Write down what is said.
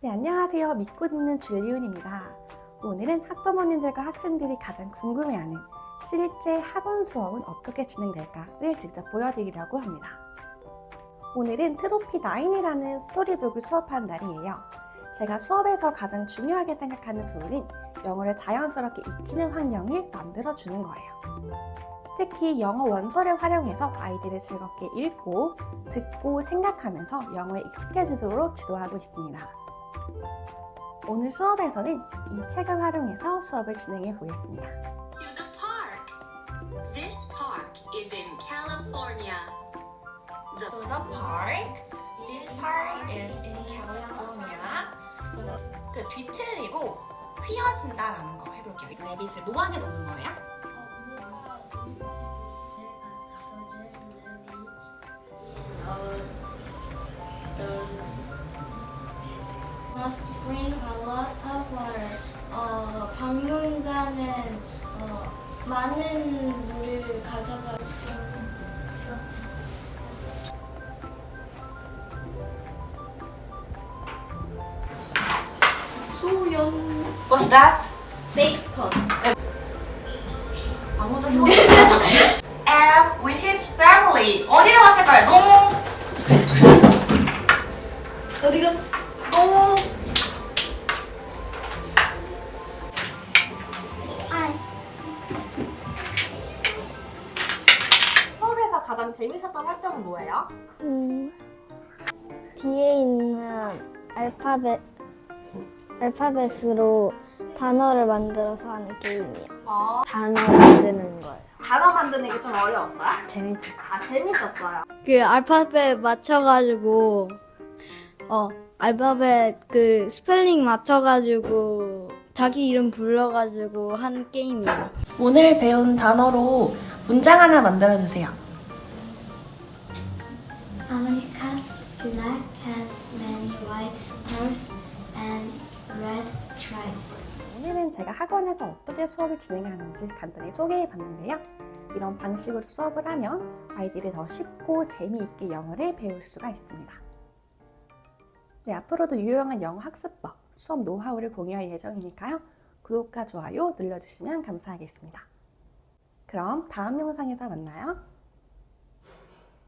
네, 안녕하세요. 믿고 듣는 줄리온입니다. 오늘은 학부모님들과 학생들이 가장 궁금해하는 실제 학원 수업은 어떻게 진행될까를 직접 보여드리려고 합니다. 오늘은 트로피 9이라는 스토리북을 수업한 날이에요. 제가 수업에서 가장 중요하게 생각하는 부분은 영어를 자연스럽게 익히는 환경을 만들어주는 거예요. 특히 영어 원서를 활용해서 아이들을 즐겁게 읽고, 듣고, 생각하면서 영어에 익숙해지도록 지도하고 있습니다. 오늘 수업에서는 이 책을 활용해서 수업을 진행해 보겠습니다. to the park. This park is in California. The to the park. This park is in California. 그럼 그 뒤틀리고 휘어진다라는 거 해볼게요. 레빗을 노하게 넣는 거예요. Must bring a lot of water. 어, 방문자는 어, 많은 물을 가져갈 수 있어. 소연 What's that? 베이컨 아무도 해보지 못하죠. And with his family. 어디로 갔을까요? 너무 어디가? 너무 수업에서 가장 재밌었던 활동은 뭐예요? 음, 뒤에 있는 알파벳 알파벳으로 단어를 만들어서 하는 게임이에요. 어, 단어 만드는 거예요. 단어 만드는 게 좀 어려웠어요? 재밌어요. 아 재밌었어요. 그 알파벳 맞춰가지고 어 알파벳 그 스펠링 맞춰가지고 자기 이름 불러가지고 하는 게임이에요. 오늘 배운 단어로 문장 하나 만들어주세요. America's flag has many white stars and red stripes. 오늘은 제가 학원에서 어떻게 수업을 진행하는지 간단히 소개해 봤는데요. 이런 방식으로 수업을 하면 아이들이 더 쉽고 재미있게 영어를 배울 수가 있습니다. 네, 앞으로도 유용한 영어 학습법, 수업 노하우를 공유할 예정이니까요. 구독과 좋아요 눌러주시면 감사하겠습니다. 그럼 다음 영상에서 만나요.